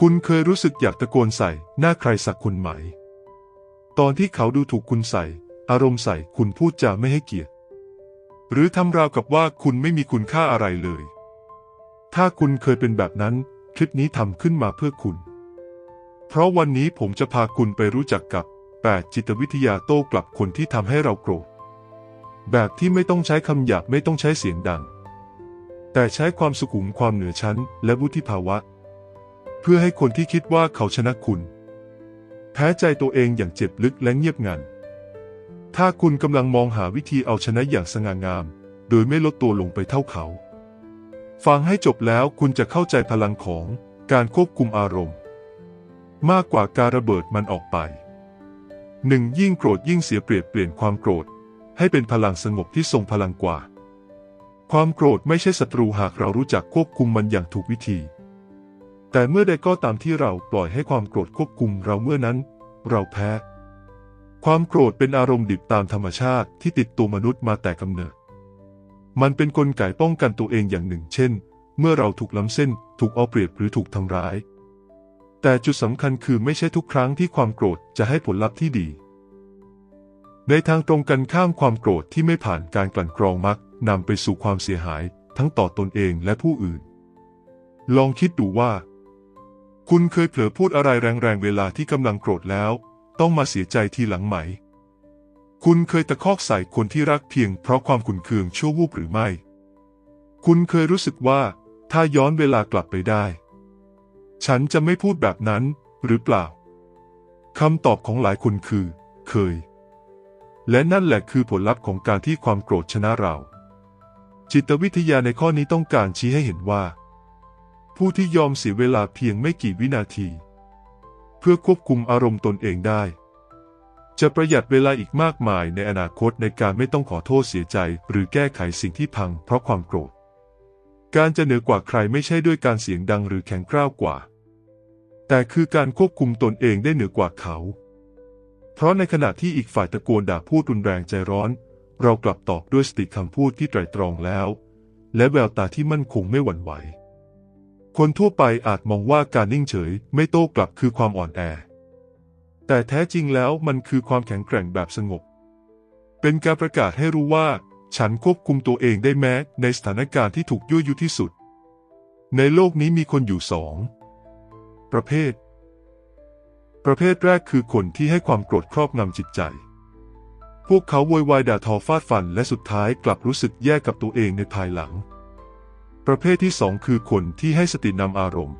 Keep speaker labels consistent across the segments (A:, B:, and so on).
A: คุณเคยรู้สึกอยากตะโกนใส่หน้าใครสักคนไหม ตอนที่เขาดูถูกคุณใส่ อารมณ์ใส่คุณพูดจาไม่ให้เกียรติ หรือทำราวกับว่าคุณไม่มีคุณค่าอะไรเลย ถ้าคุณเคยเป็นแบบนั้น คลิปนี้ทำขึ้นมาเพื่อคุณ เพราะวันนี้ผมจะพาคุณไปรู้จักกับ 8 จิตวิทยาโต้กลับคนที่ทำให้เราโกรธ แบบที่ไม่ต้องใช้คำหยาบไม่ต้องใช้เสียงดัง แต่ใช้ความสุขุมความเหนือชั้น และวุฒิภาวะ เพื่อให้คนที่คิดว่าเขาชนะคุณ แพ้ใจตัวเองอย่างเจ็บลึกและเงียบงัน ถ้าคุณกำลังมองหาวิธีเอาชนะอย่างสง่างาม โดยไม่ลดตัวลงไปเท่าเขา ฟังให้จบแล้วคุณจะเข้าใจพลังของการควบคุมอารมณ์ มากกว่าการระเบิดมันออกไปหนึ่งยิ่งโกรธยิ่งเสียเปรียบเปลี่ยนความโกรธ ให้เป็นพลังสงบที่ทรงพลังกว่า ความโกรธไม่ใช่ศัตรูหากเรารู้จักควบคุมมันอย่างถูกวิธี แต่เมื่อใดก็ตามที่เราปล่อยให้ความโกรธควบคุมเราเมื่อนั้น เราแพ้ ความโกรธเป็นอารมณ์ดิบตามธรรมชาติที่ติดตัวมนุษย์มาแต่กำเนิด มันเป็นนกลไกป้องกันตัวเองอย่างหนึ่ง เช่น เมื่อเราถูกล้ำเส้น ถูกเอาเปรียบหรือถูกทำร้าย แต่จุดสำคัญคือไม่ใช่ทุกครั้งที่ความโกรธจะให้ผลลัพธ์ที่ดี ในทางตรงกันข้ามความโกรธที่ไม่ผ่านการกลั่นกรองมักนำไปสู่ความเสียหาย ทั้งต่อตนเองและผู้อื่น ลองคิดดูว่า คุณเคยเผลอพูดอะไรแรงๆเวลาที่กำลังโกรธแล้ว ต้องมาเสียใจทีหลังไหม คุณเคยตะคอกใส่คนที่รักเพียงเพราะความขุนเคืองชั่ววูบหรือไม่ คุณเคยรู้สึกว่าถ้าย้อนเวลากลับไปได้ ฉันจะไม่พูดแบบนั้นหรือเปล่าคำตอบของหลายคนคือ เคย และนั่นแหละคือผลลัพธ์ของการที่ความโกรธชนะเรา จิตวิทยาในข้อนี้ต้องการชี้ให้เห็นว่า ผู้ที่ยอมเสียเวลาเพียงไม่กี่วินาที เพื่อควบคุมอารมณ์ตนเองได้ จะประหยัดเวลาอีกมากมายในอนาคตในการไม่ต้องขอโทษเสียใจ หรือแก้ไขสิ่งที่พังเพราะความโกรธ การจะเหนือกว่าใครไม่ใช่ด้วยการเสียงดังหรือแข็งกร้าวกว่า แต่คือการควบคุมตนเองได้เหนือกว่าเขา เพราะในขณะที่อีกฝ่ายตะโกนด่าพูดรุนแรงใจร้อน เรากลับตอบด้วยสติคำพูดที่ไตรตรองแล้ว และแววตาที่มั่นคงไม่หวั่นไหว คนทั่วไปอาจมองว่าการนิ่งเฉยไม่โต้กลับคือความอ่อนแอ แต่แท้จริงแล้วมันคือความแข็งแกร่งแบบสงบ เป็นการประกาศให้รู้ว่า ฉันควบคุมตัวเองได้แม้ในสถานการณ์ที่ถูกยั่วยุที่สุด ในโลกนี้มีคนอยู่สอง ประเภท ประเภทแรกคือคนที่ให้ความโกรธครอบงำจิตใจ พวกเขาโวยวายด่าทอฟาดฟันและสุดท้ายกลับรู้สึกแย่กับตัวเองในภายหลัง ประเภทที่สองคือคนที่ให้สตินำอารมณ์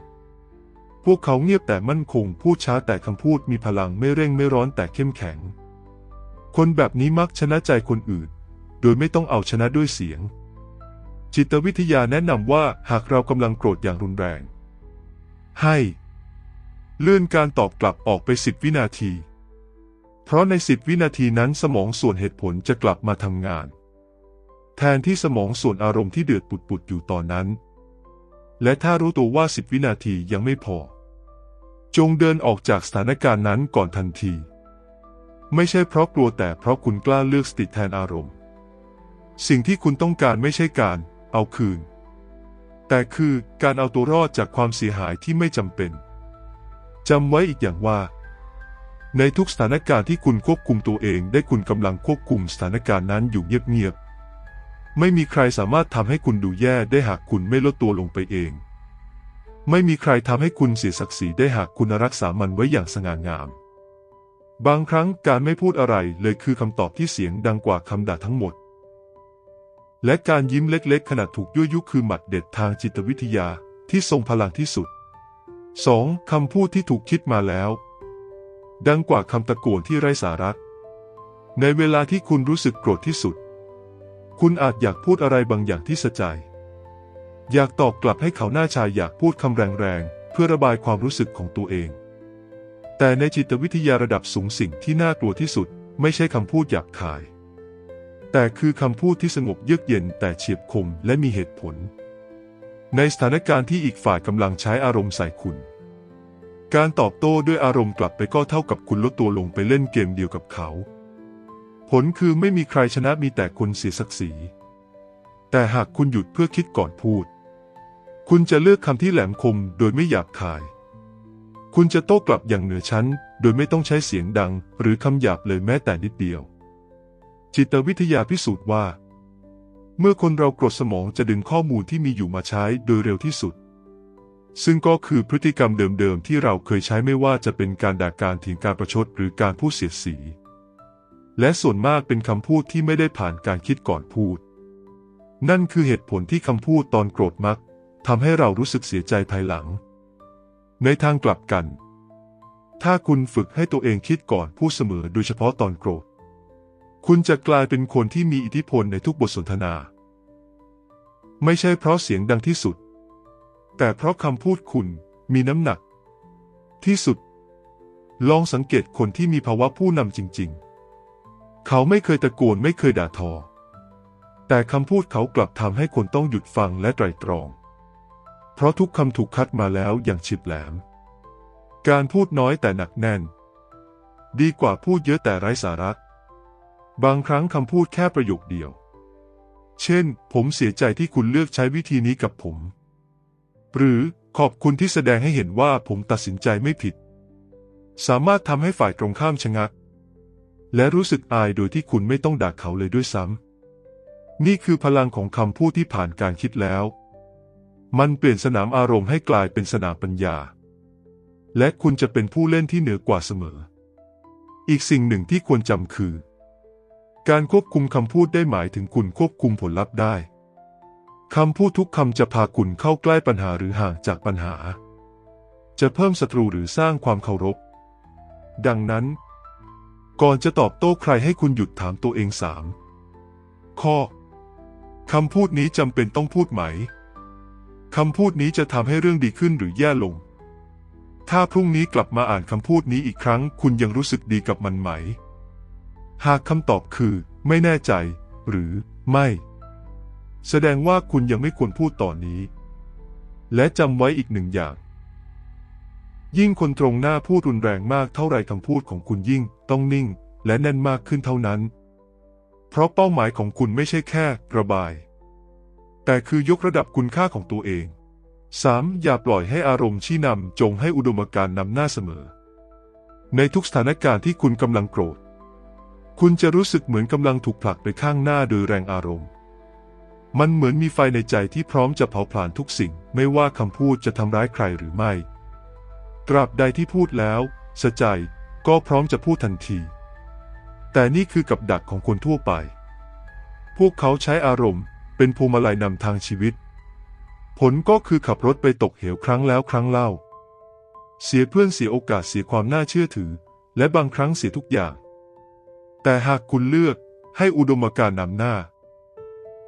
A: พวกเขาเงียบแต่มั่นคง พูดช้าแต่คำพูดมีพลังไม่เร่งไม่ร้อนแต่เข้มแข็ง คนแบบนี้มักชนะใจคนอื่น โดยไม่ต้องเอาชนะด้วยเสียง จิตวิทยาแนะนำว่าหากเรากำลังโกรธอย่างรุนแรง ให้ เลื่อนการตอบกลับออกไปสิบวินาที เพราะในสิบวินาทีนั้นสมองส่วนเหตุผลจะกลับมาทำงาน แทนที่สมองส่วนอารมณ์ที่เดือดปุดๆอยู่ตอนนั้น และถ้ารู้ตัวว่าสิบวินาทียังไม่พอ จงเดินออกจากสถานการณ์นั้นก่อนทันที ไม่ใช่เพราะกลัวแต่เพราะคุณกล้าเลือกสติแทนอารมณ์ สิ่งที่คุณต้องการไม่ใช่การเอาคืน แต่คือการเอาตัวรอดจากความเสียหายที่ไม่จำเป็นจำไว้อีกอย่างว่า ในทุกสถานการณ์ที่คุณควบคุมตัวเองได้คุณกำลังควบคุมสถานการณ์นั้นอยู่เงียบ ไม่มีใครสามารถทำให้คุณดูแย่ได้หากคุณไม่ลดตัวลงไปเอง ไม่มีใครทำให้คุณเสียศักดิ์ศรีได้หากคุณรักษามันไว้อย่างสง่างาม บางครั้งการไม่พูดอะไรเลยคือคำตอบที่เสียงดังกว่าคำด่าทั้งหมด และการยิ้มเล็กๆ ขณะถูกยั่วยุคือหมัดเด็ดทางจิตวิทยาที่ทรงพลังที่สุด 2. คำพูดที่ถูกคิดมาแล้ว ดังกว่าคำตะโกนที่ไร้สาระในเวลาที่คุณรู้สึกโกรธที่สุด คุณอาจอยากพูดอะไรบางอย่างที่สะใจ อยากตอบกลับให้เขาหน้าชายอยากพูดคำแรงๆ เพื่อระบายความรู้สึกของตัวเอง แต่ในจิตวิทยาระดับสูงสิ่งที่น่ากลัวที่สุด ไม่ใช่คำพูดหยาบคาย แต่คือคำพูดที่สงบเยือกเย็นแต่เฉียบคมและมีเหตุผล ในสถานการณ์ที่อีกฝ่ายกำลังใช้อารมณ์ใส่คุณ การตอบโต้ด้วยอารมณ์กลับไปก็เท่ากับคุณลดตัวลงไปเล่นเกมเดียวกับเขา ผลคือไม่มีใครชนะมีแต่คนเสียศักดิ์ศรี แต่หากคุณหยุดเพื่อคิดก่อนพูด คุณจะเลือกคำที่แหลมคมโดยไม่หยาบคาย คุณจะโต้กลับอย่างเหนือชั้น โดยไม่ต้องใช้เสียงดัง หรือคำหยาบเลยแม้แต่นิดเดียว จิตวิทยาพิสูจน์ว่า เมื่อคนเรากรดสมองจะดึงข้อมูลที่มีอยู่มาใช้โดยเร็วที่สุด ซึ่งก็คือพฤติกรรมเดิมๆที่เราเคยใช้ไม่ว่าจะเป็นการด่าการถีงการประชดหรือการพูดเสียดสี และส่วนมากเป็นคำพูดที่ไม่ได้ผ่านการคิดก่อนพูด นั่นคือเหตุผลที่คำพูดตอนโกรธมักทำให้เรารู้สึกเสียใจภายหลัง ในทางกลับกัน ถ้าคุณฝึกให้ตัวเองคิดก่อนพูดเสมอโดยเฉพาะตอนโกรธ คุณจะกลายเป็นคนที่มีอิทธิพลในทุกบทสนทนา ไม่ใช่เพราะเสียงดังที่สุด แต่เพราะคำพูดคุณมีน้ำหนัก ที่สุด ลองสังเกตคนที่มีภาวะผู้นำจริง ๆ เขาไม่เคยตะโกนไม่เคยด่าทอ แต่คำพูดเขากลับทำให้คนต้องหยุดฟังและไตรตรอง เพราะทุกคำถูกคัดมาแล้วอย่างฉิบแหลม การพูดน้อยแต่หนักแน่น ดีกว่าพูดเยอะแต่ไร้สาระ บางครั้งคำพูดแค่ประโยคเดียว เช่น ผมเสียใจที่คุณเลือกใช้วิธีนี้กับผม หรือขอบคุณที่แสดงให้เห็นว่าผมตัดสินใจไม่ผิด สามารถทำให้ฝ่ายตรงข้ามชะงัก และรู้สึกอายโดยที่คุณไม่ต้องด่าเขาเลยด้วยซ้ำ นี่คือพลังของคำพูดที่ผ่านการคิดแล้ว มันเปลี่ยนสนามอารมณ์ให้กลายเป็นสนามปัญญา และคุณจะเป็นผู้เล่นที่เหนือกว่าเสมอ อีกสิ่งหนึ่งที่ควรจำคือ การควบคุมคำพูดได้หมายถึงคุณควบคุมผลลัพธ์ได้คำพูดทุกคำจะพาคุณเข้าใกล้ปัญหาหรือห่างจากปัญหา จะเพิ่มศัตรูหรือสร้างความเคารพ ดังนั้น ก่อนจะตอบโต้ใครให้คุณหยุดถามตัวเองสามข้อคำพูดนี้จำเป็นต้องพูดไหม คำพูดนี้จะทำให้เรื่องดีขึ้นหรือแย่ลง ถ้าพรุ่งนี้กลับมาอ่านคำพูดนี้อีกครั้ง คุณยังรู้สึกดีกับมันไหม หากคำตอบคือ ไม่แน่ใจ หรือไม่ แสดงว่าคุณยังไม่ควรพูดต่อนนี้ และจำไว้อีกหนึ่งอย่าง ยิ่งคนตรงหน้าพูดรุนแรงมากเท่าไรคำพูดของคุณยิ่ง ต้องนิ่งและแน่นมากขึ้นเท่านั้น เพราะเป้าหมายของคุณไม่ใช่แค่ระบาย แต่คือยกระดับคุณค่าของตัวเอง 3. อย่าปล่อยให้อารมณ์ชี้นำจงให้อุดมการณ์นำหน้าเสมอ ในทุกสถานการณ์ที่คุณกำลังโกรธ คุณจะรู้สึกเหมือนกำลังถูกผลักไปข้างหน้าโดยแรงอารมณ์ มันเหมือนมีไฟในใจที่พร้อมจะเผาผลาญทุกสิ่ง ไม่ว่าคำพูดจะทำร้ายใครหรือไม่ ตราบใดที่พูดแล้วสะใจ ก็พร้อมจะพูดทันที แต่นี่คือกับดักของคนทั่วไป พวกเขาใช้อารมณ์เป็นพวงมาลัยนำทางชีวิต ผลก็คือขับรถไปตกเหวครั้งแล้วครั้งเล่า เสียเพื่อนเสียโอกาสเสียความน่าเชื่อถือ และบางครั้งเสียทุกอย่าง แต่หากคุณเลือกให้อุดมการณ์นำหน้า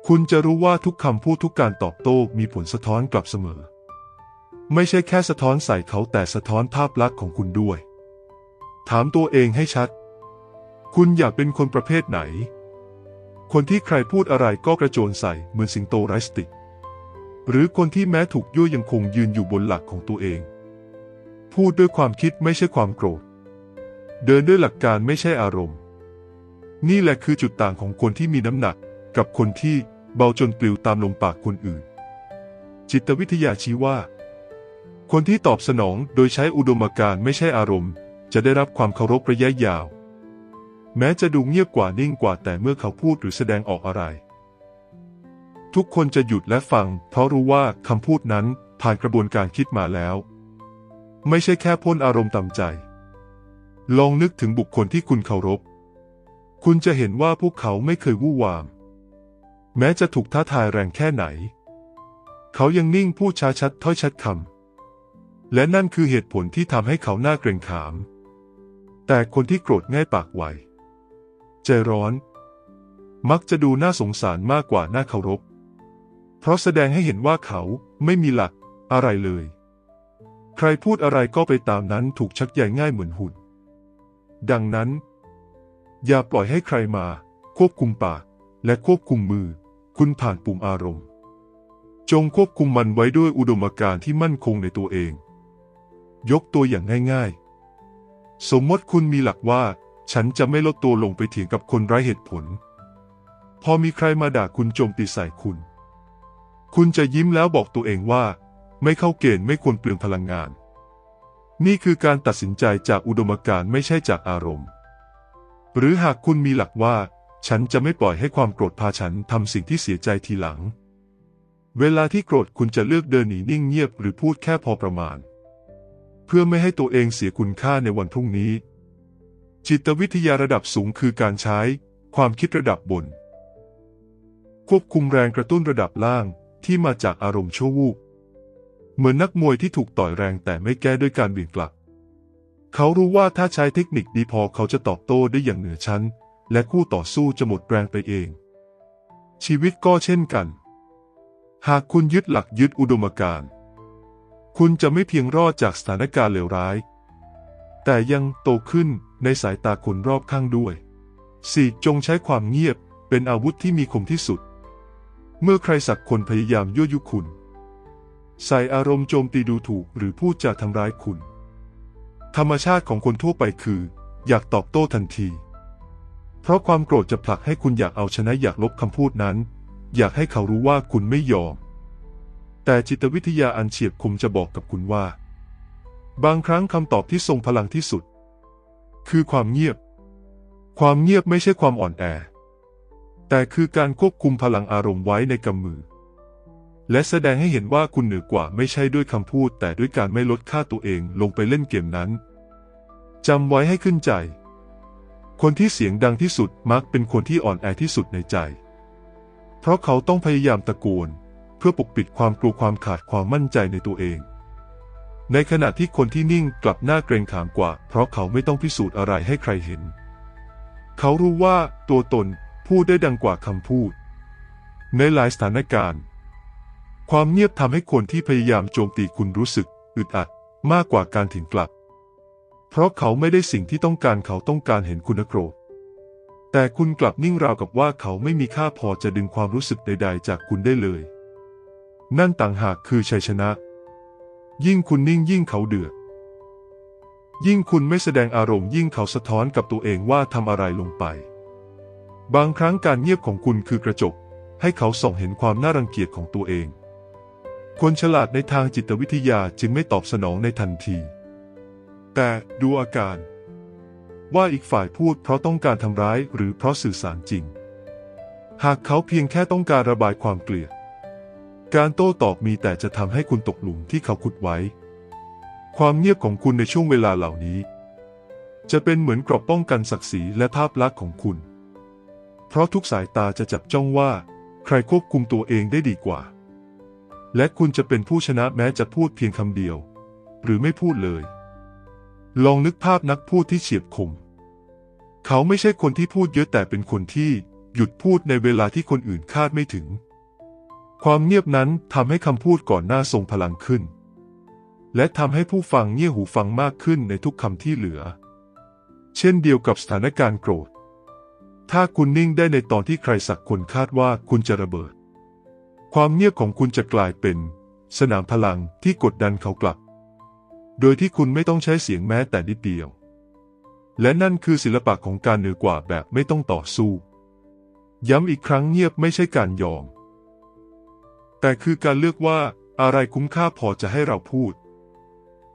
A: คุณจะรู้ว่าทุกคำพูดทุกการตอบโต้มีผลสะท้อนกลับเสมอ ไม่ใช่แค่สะท้อนใส่เขาแต่สะท้อนภาพลักษณ์ของคุณด้วย ถามตัวเองให้ชัด คุณอยากเป็นคนประเภทไหน คนที่ใครพูดอะไรก็กระโจนใส่เหมือนสิงโตไร้สติ หรือคนที่แม้ถูกยั่วยังคงยืนอยู่บนหลักของตัวเอง พูดด้วยความคิดไม่ใช่ความโกรธ เดินด้วยหลักการไม่ใช่อารมณ์ นี่แหละคือจุดต่างของคนที่มีน้ำหนักกับคนที่เบาจนปลิวตามลมปากคนอื่น จิตวิทยาชี้ว่า คนที่ตอบสนองโดยใช้อุดมการณ์ไม่ใช่อารมณ์ จะได้รับความเคารพระยะยาว แม้จะดูเงียบกว่านิ่งกว่าแต่เมื่อเขาพูดหรือแสดงออกอะไร ทุกคนจะหยุดและฟัง เพราะรู้ว่าคำพูดนั้นผ่านกระบวนการคิดมาแล้ว ไม่ใช่แค่พ่นอารมณ์ตามใจ ลองนึกถึงบุคคลที่คุณเคารพ คุณจะเห็นว่าพวกเขาไม่เคยวู่วาม แม้จะถูกท้าทายแรงแค่ไหน เขายังนิ่งพูดช้าชัดถ้อยชัดคำและนั่นคือเหตุผลที่ทำให้เขาหน้าเกรงขาม แต่คนที่โกรธง่ายปากไวใจร้อน มักจะดูน่าสงสารมากกว่าน่าเคารพ เพราะแสดงให้เห็นว่าเขาไม่มีหลักอะไรเลย ใครพูดอะไรก็ไปตามนั้นถูกชักใยง่ายเหมือนหุ่น ดังนั้น อย่าปล่อยให้ใครมา ควบคุมปากและควบคุมมือ คุณผ่านปุ่มอารมณ์ จงควบคุมมันไว้ด้วยอุดมการณ์ที่มั่นคงในตัวเอง ยกตัวอย่างง่ายๆ สมมติคุณมีหลักว่า ฉันจะไม่ลดตัวลงไปเถียงกับคนไร้เหตุผล พอมีใครมาด่าคุณโจมตีใส่คุณ คุณจะยิ้มแล้วบอกตัวเองว่า ไม่เข้าเกณฑ์ไม่ควรเปลืองพลังงาน นี่คือการตัดสินใจจากอุดมการณ์ไม่ใช่จากอารมณ์ หรือหากคุณมีหลักว่า ฉันจะไม่ปล่อยให้ความโกรธพาฉันทำสิ่งที่เสียใจทีหลัง เวลาที่โกรธคุณจะเลือกเดินหนีนิ่งเงียบหรือพูดแค่พอประมาณ เพื่อไม่ให้ตัวเองเสียคุณค่าในวันพรุ่งนี้ จิตวิทยาระดับสูงคือการใช้ความคิดระดับบน ควบคุมแรงกระตุ้นระดับล่างที่มาจากอารมณ์ชั่ววูบเหมือนนักมวยที่ถูกต่อยแรงแต่ไม่แก้ด้วยการเบี่ยงกลับ เขารู้ว่าถ้าใช้เทคนิคดีพอเขาจะตอบโต้ได้อย่างเหนือชั้น และคู่ต่อสู้จะหมดแรงไปเอง ชีวิตก็เช่นกัน หากคุณยึดหลักยึดอุดมการณ์ คุณจะไม่เพียงรอดจากสถานการณ์เลวร้าย แต่ยังโตขึ้นในสายตาคนรอบข้างด้วย 4. จงใช้ความเงียบเป็นอาวุธที่มีคมที่สุด เมื่อใครสักคนพยายามยั่วยุคุณ ใส่อารมณ์โจมตีดูถูกหรือพูดจาทำร้ายคุณ ธรรมชาติของคนทั่วไปคือ อยากตอบโต้ทันที เพราะความโกรธจะผลักให้คุณอยากเอาชนะอยากลบคำพูดนั้น อยากให้เขารู้ว่าคุณไม่ยอม แต่จิตวิทยาอันเฉียบคมจะบอกกับคุณว่า บางครั้งคำตอบที่ทรงพลังที่สุด คือความเงียบ ความเงียบไม่ใช่ความอ่อนแอ แต่คือการควบคุมพลังอารมณ์ไว้ในกำมือ และแสดงให้เห็นว่าคุณเหนือกว่าไม่ใช่ด้วยคำพูด แต่ด้วยการไม่ลดค่าตัวเองลงไปเล่นเกมนั้นจำไว้ให้ขึ้นใจ คนที่เสียงดังที่สุดมักเป็นคนที่อ่อนแอที่สุดในใจ เพราะเขาต้องพยายามตะโกน เพื่อปกปิดความกลัวความขาดความมั่นใจในตัวเอง ในขณะที่คนที่นิ่งกลับหน้าเกรงขามกว่า เพราะเขาไม่ต้องพิสูจน์อะไรให้ใครเห็น เขารู้ว่าตัวตนพูดได้ดังกว่าคำพูด ในหลายสถานการณ์ ความเงียบทำให้คนที่พยายามโจมตีคุณรู้สึกอึดอัดมากกว่าการถึงกลับ เพราะเขาไม่ได้สิ่งที่ต้องการเขาต้องการเห็นคุณโกรธ แต่คุณกลับนิ่งราวกับว่าเขาไม่มีค่าพอจะดึงความรู้สึกใด ๆ จากคุณได้เลย นั่นต่างหากคือชัยชนะ ยิ่งคุณนิ่งยิ่งเขาเดือด ยิ่งคุณไม่แสดงอารมณ์ยิ่งเขาสะท้อนกับตัวเองว่าทำอะไรลงไป บางครั้งการเงียบของคุณคือกระจก ให้เขาส่องเห็นความน่ารังเกียจของตัวเอง คนฉลาดในทางจิตวิทยาจึงไม่ตอบสนองในทันที แต่ดูอาการ ว่าอีกฝ่ายพูดเพราะต้องการทำร้ายหรือเพราะสื่อสารจริง หากเขาเพียงแค่ต้องการระบายความเกลียด การโต้ตอบมีแต่จะทำให้คุณตกหลุมที่เขาขุดไว้ ความเงียบของคุณในช่วงเวลาเหล่านี้ จะเป็นเหมือนกรอบป้องกันศักดิ์ศรีและภาพลักษณ์ของคุณ เพราะทุกสายตาจะจับจ้องว่า ใครควบคุมตัวเองได้ดีกว่า และคุณจะเป็นผู้ชนะแม้จะพูดเพียงคำเดียว หรือไม่พูดเลย ลองนึกภาพนักพูดที่เฉียบคม เขาไม่ใช่คนที่พูดเยอะแต่เป็นคนที่หยุดพูดในเวลาที่คนอื่นคาดไม่ถึง ความเงียบนั้นทำให้คำพูดก่อนหน้าทรงพลังขึ้น และทำให้ผู้ฟังเงี่ยหูฟังมากขึ้นในทุกคำที่เหลือ เช่นเดียวกับสถานการณ์โกรธ ถ้าคุณนิ่งได้ในตอนที่ใครสักคนคาดว่าคุณจะระเบิด ความเงียบของคุณจะกลายเป็น สนามพลังที่กดดันเขากลับ โดยที่คุณไม่ต้องใช้เสียงแม้แต่นิดเดียว และนั่นคือศิลปะของการเหนือกว่าแบบไม่ต้องต่อสู้ ย้ำอีกครั้งเงียบไม่ใช่การยอม แต่คือการเลือกว่าอะไรคุ้มค่าพอจะให้เราพูด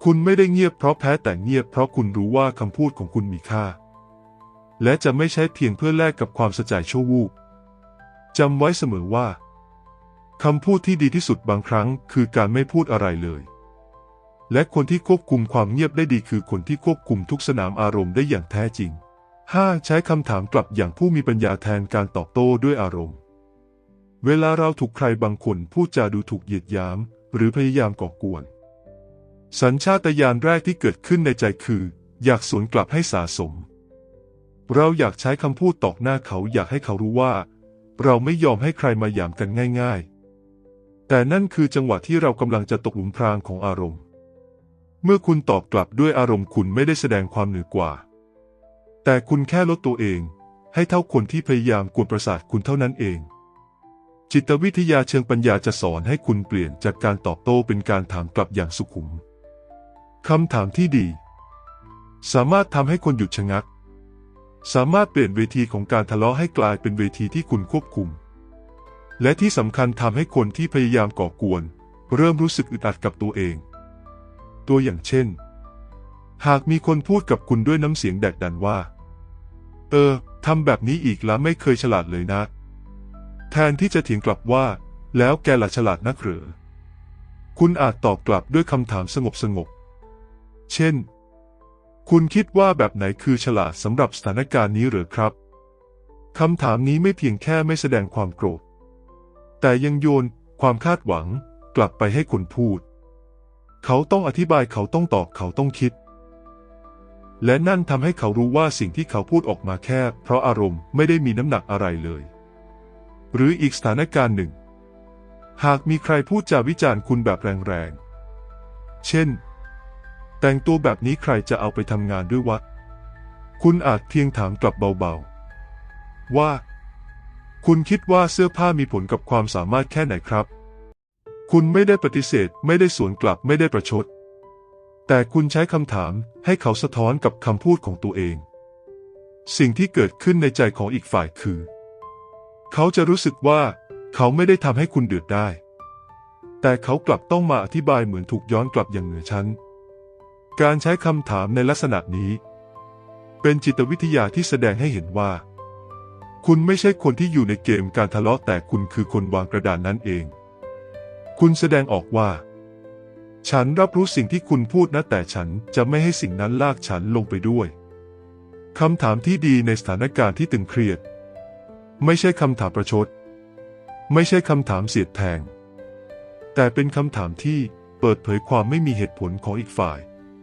A: คุณไม่ได้เงียบเพราะแพ้แต่เงียบเพราะคุณรู้ว่าคำพูดของคุณมีค่า และจะไม่ใช่เพียงเพื่อแลกกับความสะใจชั่ววูบจำไว้เสมอว่าคำพูดที่ดีที่สุดบางครั้งคือการไม่พูดอะไรเลย และคนที่ควบคุมความเงียบได้ดีคือคนที่ควบคุมทุกสนามอารมณ์ได้อย่างแท้จริง 5. ใช้คำถามกลับอย่างผู้มีปัญญาแทนการตอบโต้ด้วยอารมณ์ เวลาเราถูกใครบางคนพูดจาดูถูกเหยียดหยาม หรือพยายามก่อกวน สัญชาตญาณแรกที่เกิดขึ้นในใจคือ อยากสวนกลับให้สาสม เราอยากใช้คำพูดตอกหน้าเขาอยากให้เขารู้ว่า เราไม่ยอมให้ใครมาหยามกันง่าย ๆ แต่นั่นคือจังหวะที่เรากำลังจะตกหลุมพรางของอารมณ์ เมื่อคุณตอบกลับด้วยอารมณ์คุณไม่ได้แสดงความเหนือกว่า แต่คุณแค่ลดตัวเอง ให้เท่าคนที่พยายามกวนประสาทคุณเท่านั้นเอง จิตวิทยาเชิงปัญญาจะสอนให้คุณเปลี่ยนจากการตอบโต้เป็นการถามกลับอย่างสุขุมคำถามที่ดี สามารถทำให้คนหยุดชะงัก สามารถเปลี่ยนเวทีของการทะเลาะให้กลายเป็นเวทีที่คุณควบคุม และที่สำคัญทำให้คนที่พยายามก่อกวน เริ่มรู้สึกอึดอัดกับตัวเอง ตัวอย่างเช่น หากมีคนพูดกับคุณด้วยน้ำเสียงแดกดันว่า เออทำแบบนี้อีกแล้วไม่เคยฉลาดเลยนะ แทนที่จะเถียงกลับว่า แล้วแกล่ะฉลาดนักหรือ คุณอาจตอบกลับด้วยคำถามสงบสงบๆเช่น คุณคิดว่าแบบไหนคือฉลาดสำหรับสถานการณ์นี้หรือครับคำถามนี้ไม่เพียงแค่ไม่แสดงความโกรธ แต่ยังโยนความคาดหวังกลับไปให้คนพูด เขาต้องอธิบายเขาต้องตอบเขาต้องคิด และนั่นทำให้เขารู้ว่าสิ่งที่เขาพูดออกมาแค่ เพราะอารมณ์ไม่ได้มีน้ำหนักอะไรเลย หรืออีกสถานการณ์หนึ่ง หากมีใครพูดจาวิจารณ์คุณแบบแรงๆ เช่น แต่งตัวแบบนี้ใครจะเอาไปทำงานด้วยวะ คุณอาจเพียงถามกลับเบาๆ ว่า คุณคิดว่าเสื้อผ้ามีผลกับความสามารถแค่ไหนครับ คุณไม่ได้ปฏิเสธ ไม่ได้สวนกลับไม่ได้ประชด แต่คุณใช้คำถามให้เขาสะท้อนกับคำพูดของตัวเอง สิ่งที่เกิดขึ้นในใจของอีกฝ่ายคือ เขาจะรู้สึกว่าเขาไม่ได้ทำให้คุณเดือดได้ แต่เขากลับต้องมาอธิบายเหมือนถูกย้อนกลับอย่างเหนือชั้น การใช้คำถามในลักษณะนี้ เป็นจิตวิทยาที่แสดงให้เห็นว่า คุณไม่ใช่คนที่อยู่ในเกมการทะเลาะแต่คุณคือคนวางกระดานนั่นเอง คุณแสดงออกว่า ฉันรับรู้สิ่งที่คุณพูดนะแต่ฉันจะไม่ให้สิ่งนั้นลากฉันลงไปด้วยคำถามที่ดีในสถานการณ์ที่ตึงเครียด ไม่ใช่คำถามประชด ไม่ใช่คำถามเสียดแทง แต่เป็นคำถามที่เปิดเผยความไม่มีเหตุผลของอีกฝ่าย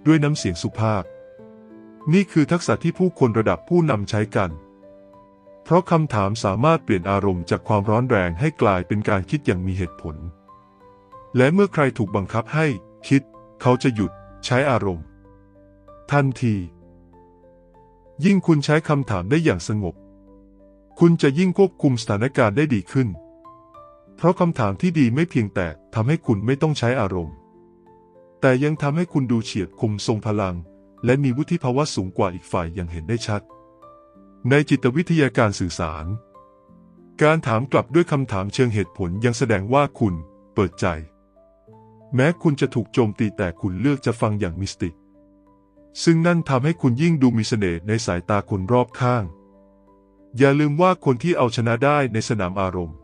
A: ด้วยน้ำเสียงสุภาพ นี่คือทักษะที่ผู้คนระดับผู้นำใช้กัน เพราะคำถามสามารถเปลี่ยนอารมณ์จากความร้อนแรงให้กลายเป็นการคิดอย่างมีเหตุผล และเมื่อใครถูกบังคับให้คิด เขาจะหยุดใช้อารมณ์ ทันที ยิ่งคุณใช้คำถามได้อย่างสงบ คุณจะยิ่งควบคุมสถานการณ์ได้ดีขึ้น เพราะคำถามที่ดีไม่เพียงแต่ทำให้คุณไม่ต้องใช้อารมณ์ แต่ยังทำให้คุณดูเฉียบคมทรงพลัง และมีวุฒิภาวะสูงกว่าอีกฝ่ายอย่างเห็นได้ชัด ในจิตวิทยาการสื่อสาร การถามกลับด้วยคำถามเชิงเหตุผลยังแสดงว่าคุณเปิดใจ แม้คุณจะถูกโจมตีแต่คุณเลือกจะฟังอย่างมิสติซึ่งนั่นทำให้คุณยิ่งดูมีเสน่ห์ในสายตาคนรอบข้าง อย่าลืมว่าคนที่เอาชนะได้ในสนามอารมณ์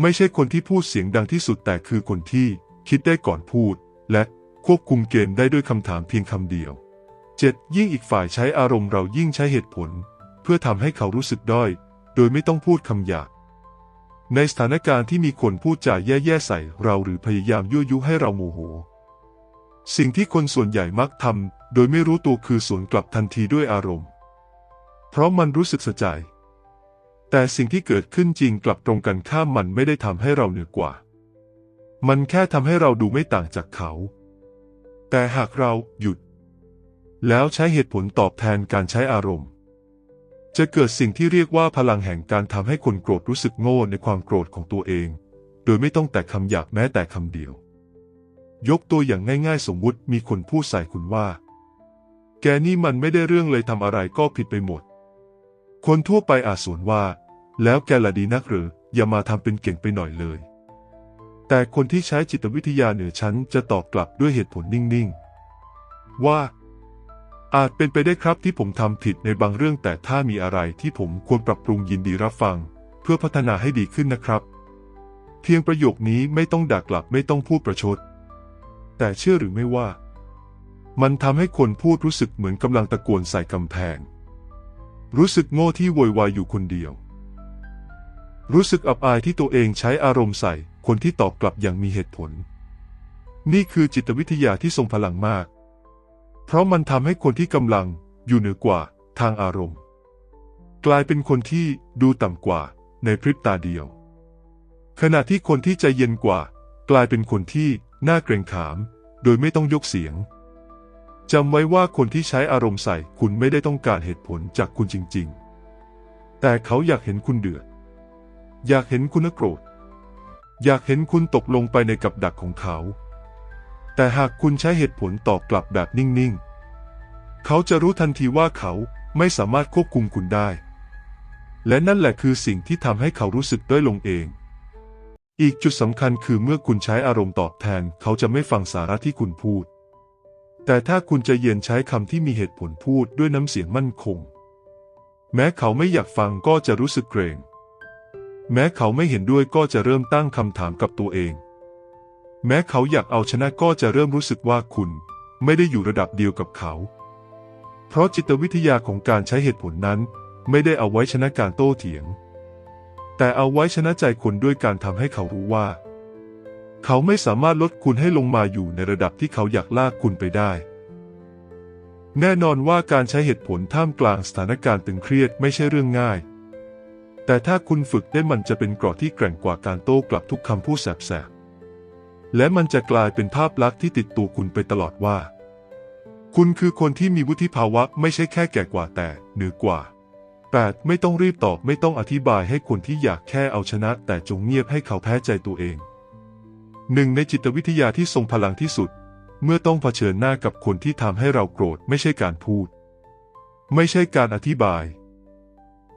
A: ไม่ใช่คนที่พูดเสียงดังที่สุดแต่คือคนที่คิดได้ก่อนพูด และควบคุมเกมได้ด้วยคำถามเพียงคำเดียว 7. ยิ่งอีกฝ่ายใช้อารมณ์เรายิ่งใช้เหตุผล เพื่อทำให้เขารู้สึกด้อย โดยไม่ต้องพูดคำหยาบในสถานการณ์ที่มีคนพูดจาแย่ๆใส่เราหรือพยายามยั่วยุให้เราโมโห สิ่งที่คนส่วนใหญ่มักทำโดยไม่รู้ตัวคือสวนกลับทันทีด้วยอารมณ์ เพราะมันรู้สึกสะใจ แต่สิ่งที่เกิดขึ้นจริงกลับตรงกันข้ามมันไม่ได้ทำให้เราเหนือกว่า มันแค่ทำให้เราดูไม่ต่างจากเขา แต่หากเราหยุด แล้วใช้เหตุผลตอบแทนการใช้อารมณ์ จะเกิดสิ่งที่เรียกว่าพลังแห่งการทำให้คนโกรธรู้สึกโง่ในความโกรธของตัวเอง โดยไม่ต้องแต่คำหยาบแม้แต่คำเดียว ยกตัวอย่างง่ายๆ สมมุติมีคนพูดใส่คุณว่า แกนี่มันไม่ได้เรื่องเลยทำอะไรก็ผิดไปหมด คนทั่วไปอาจสวนว่า แล้วแกละดีนักหรือ อย่ามาทำเป็นเก่งไปหน่อยเลย แต่คนที่ใช้จิตวิทยาเหนือชั้นจะตอบกลับด้วยเหตุผลนิ่งๆ ว่า อาจเป็นไปได้ครับที่ผมทำผิดในบางเรื่องแต่ถ้ามีอะไรที่ผมควรปรับปรุงยินดีรับฟัง เพื่อพัฒนาให้ดีขึ้นนะครับ เพียงประโยคนี้ไม่ต้องด่ากลับไม่ต้องพูดประชด แต่เชื่อหรือไม่ว่า มันทำให้คนพูดรู้สึกเหมือนกำลังตะโกนใส่กำแพง รู้สึกโง่ที่โวยวายอยู่คนเดียว รู้สึกอับอายที่ตัวเองใช้อารมณ์ใส่ คนที่ตอบกลับอย่างมีเหตุผล นี่คือจิตวิทยาที่ทรงพลังมาก เพราะมันทำให้คนที่กำลังอยู่เหนือกว่าทางอารมณ์ กลายเป็นคนที่ดูต่ำกว่าในพริบตาเดียว ขณะที่คนที่ใจเย็นกว่า กลายเป็นคนที่น่าเกรงขาม โดยไม่ต้องยกเสียง จำไว้ว่าคนที่ใช้อารมณ์ใส่คุณไม่ได้ต้องการเหตุผลจากคุณจริง ๆ แต่เขาอยากเห็นคุณเดือด อยากเห็นคุณโกรธ อยากเห็นคุณตกลงไปในกับดักของเขา แต่หากคุณใช้เหตุผลตอบกลับแบบนิ่ง ๆ เขาจะรู้ทันทีว่าเขาไม่สามารถควบคุมคุณได้ และนั่นแหละคือสิ่งที่ทำให้เขารู้สึกด้อยลงเอง อีกจุดสำคัญคือเมื่อคุณใช้อารมณ์ตอบแทน เขาจะไม่ฟังสาระที่คุณพูด แต่ถ้าคุณจะเย็นใช้คำที่มีเหตุผลพูดด้วยน้ำเสียงมั่นคง แม้เขาไม่อยากฟังก็จะรู้สึกเกรง แม้เขาไม่เห็นด้วยก็จะเริ่มตั้งคำถามกับตัวเอง แม้เขาอยากเอาชนะก็จะเริ่มรู้สึกว่าคุณไม่ได้อยู่ระดับเดียวกับเขา เพราะจิตวิทยาของการใช้เหตุผลนั้น ไม่ได้เอาไว้ชนะการโต้เถียง แต่เอาไว้ชนะใจคนด้วยการทำให้เขารู้ว่า เขาไม่สามารถลดคุณให้ลงมาอยู่ในระดับที่เขาอยากลากคุณไปได้ แน่นอนว่าการใช้เหตุผลท่ามกลางสถานการณ์ตึงเครียดไม่ใช่เรื่องง่าย แต่ถ้าคุณฝึกได้มันจะเป็นเกราะที่แกร่งกว่าการโต้กลับทุกคำพูดแสบๆ และมันจะกลายเป็นภาพลักษณ์ที่ติดตัวคุณไปตลอดว่า คุณคือคนที่มีวุฒิภาวะไม่ใช่แค่แก่กว่าแต่เหนือกว่า 8. ไม่ต้องรีบตอบไม่ต้องอธิบายให้คนที่อยากแค่เอาชนะ แต่จงเงียบให้เขาแพ้ใจตัวเอง หนึ่งในจิตวิทยาที่ทรงพลังที่สุด เมื่อต้องเผชิญหน้ากับคนที่ทำให้เราโกรธไม่ใช่การพูด ไม่ใช่การอธิบาย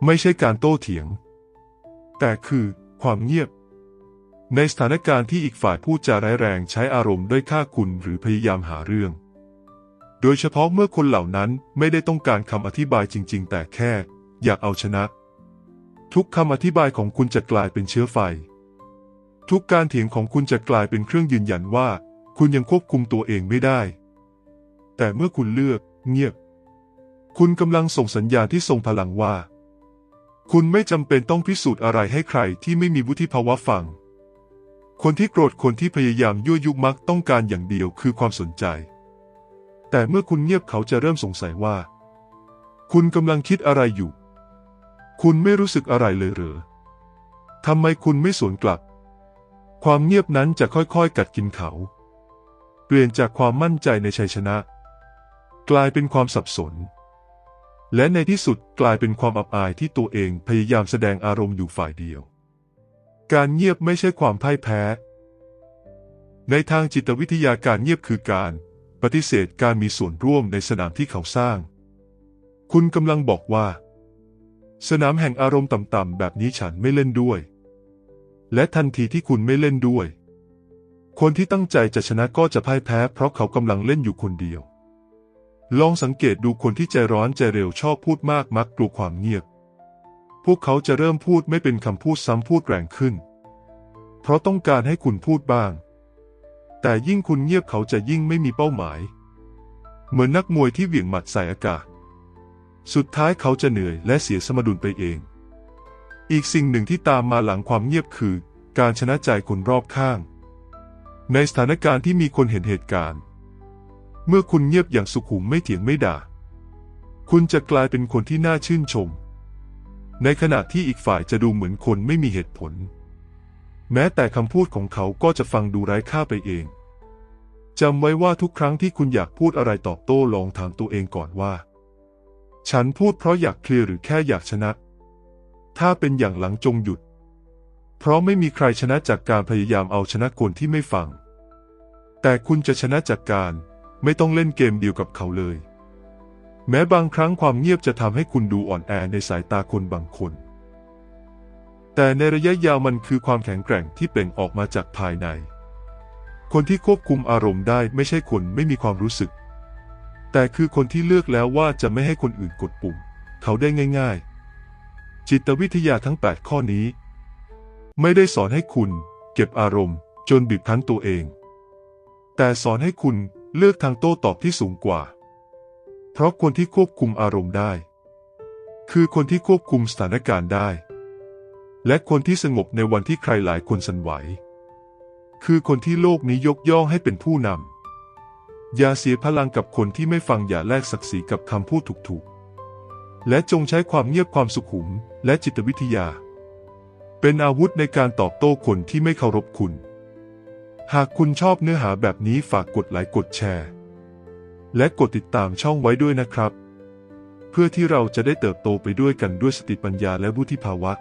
A: ไม่ใช่การโต้เถียง แต่คือความเงียบ ในสถานการณ์ที่อีกฝ่ายพูดจาร้ายแรงใช้อารมณ์ด้วยฆ่าคุณหรือพยายามหาเรื่อง โดยเฉพาะเมื่อคนเหล่านั้นไม่ได้ต้องการคำอธิบายจริง ๆ แต่แค่ อยากเอาชนะ ทุกคำอธิบายของคุณจะกลายเป็นเชื้อไฟ ทุกการเถียงของคุณจะกลายเป็นเครื่องยืนยันว่า คุณยังควบคุมตัวเองไม่ได้ แต่เมื่อคุณเลือก เงียบ คุณกำลังส่งสัญญาณที่ทรงพลังว่า คุณไม่จำเป็นต้องพิสูจน์อะไรให้ใครที่ไม่มีวุฒิภาวะฟัง คนที่โกรธคนที่พยายามยั่วยุมักต้องการอย่างเดียวคือความสนใจ แต่เมื่อคุณเงียบเขาจะเริ่มสงสัยว่า คุณกำลังคิดอะไรอยู่ คุณไม่รู้สึกอะไรเลยเหรอทำไมคุณไม่สวนกลับ ความเงียบนั้นจะค่อยๆ กัดกินเขา เปลี่ยนจากความมั่นใจในชัยชนะ กลายเป็นความสับสน และในที่สุดกลายเป็นความอับอายที่ตัวเองพยายามแสดงอารมณ์อยู่ฝ่ายเดียว การเงียบไม่ใช่ความพ่ายแพ้ ในทางจิตวิทยาการเงียบคือการปฏิเสธการมีส่วนร่วมในสนามที่เขาสร้าง คุณกำลังบอกว่า สนามแห่งอารมณ์ต่ำๆแบบนี้ฉันไม่เล่นด้วย และทันทีที่คุณไม่เล่นด้วย คนที่ตั้งใจจะชนะก็จะพ่ายแพ้ เพราะเขากำลังเล่นอยู่คนเดียว ลองสังเกตดูคนที่ใจร้อนใจเร็วชอบพูดมากมักกลัวความเงียบ พวกเขาจะเริ่มพูดไม่เป็นคำพูดซ้ำพูดแรงขึ้น เพราะต้องการให้คุณพูดบ้าง แต่ยิ่งคุณเงียบเขาจะยิ่งไม่มีเป้าหมาย เหมือนนักมวยที่เหวี่ยงหมัดใส่อากาศ สุดท้ายเขาจะเหนื่อยและเสียสมดุลไปเอง อีกสิ่งหนึ่งที่ตามมาหลังความเงียบคือ การชนะใจคนรอบข้าง ในสถานการณ์ที่มีคนเห็นเหตุการณ์ เมื่อคุณเงียบอย่างสุขุมไม่เถียงไม่ด่า คุณจะกลายเป็นคนที่น่าชื่นชม ในขณะที่อีกฝ่ายจะดูเหมือนคนไม่มีเหตุผล แม้แต่คำพูดของเขาก็จะฟังดูไร้ค่าไปเองจำไว้ว่าทุกครั้งที่คุณอยากพูดอะไรตอบโต้ลองถามตัวเองก่อนว่า ฉันพูดเพราะอยากเคลียร์หรือแค่อยากชนะ ถ้าเป็นอย่างหลังจงหยุด เพราะไม่มีใครชนะจากการพยายามเอาชนะคนที่ไม่ฟัง แต่คุณจะชนะจากการไม่ต้องเล่นเกมเดียวกับเขาเลย แม้บางครั้งความเงียบจะทำให้คุณดูอ่อนแอในสายตาคนบางคน แต่ในระยะยาวมันคือความแข็งแกร่งที่เปล่งออกมาจากภายใน คนที่ควบคุมอารมณ์ได้ไม่ใช่คนไม่มีความรู้สึก แต่คือคนที่เลือกแล้วว่าจะไม่ให้คนอื่นกดปุ่ม เขาได้ง่าย ๆ จิตวิทยาทั้ง 8 ข้อนี้ ไม่ได้สอนให้คุณเก็บอารมณ์จนบีบคั้นตัวเอง แต่สอนให้คุณเลือกทางโต้ตอบที่สูงกว่า เพราะคนที่ควบคุมอารมณ์ได้ คือคนที่ควบคุมสถานการณ์ได้ และคนที่สงบในวันที่ใครหลายคนสั่นไหว คือคนที่โลกนี้ยกย่องให้เป็นผู้นำอย่าเสียพลังกับคนที่ไม่ฟังอย่าแลกศักดิ์ศรีกับคำพูดถูกๆ และจงใช้ความเงียบความสุขุม และจิตวิทยา เป็นอาวุธในการตอบโต้คนที่ไม่เคารพคุณ หากคุณชอบเนื้อหาแบบนี้ฝากกดไลค์กดแชร์ และกดติดตามช่องไว้ด้วยนะครับ เพื่อที่เราจะได้เติบโตไปด้วยกันด้วยสติปัญญาและวุฒิภาวะ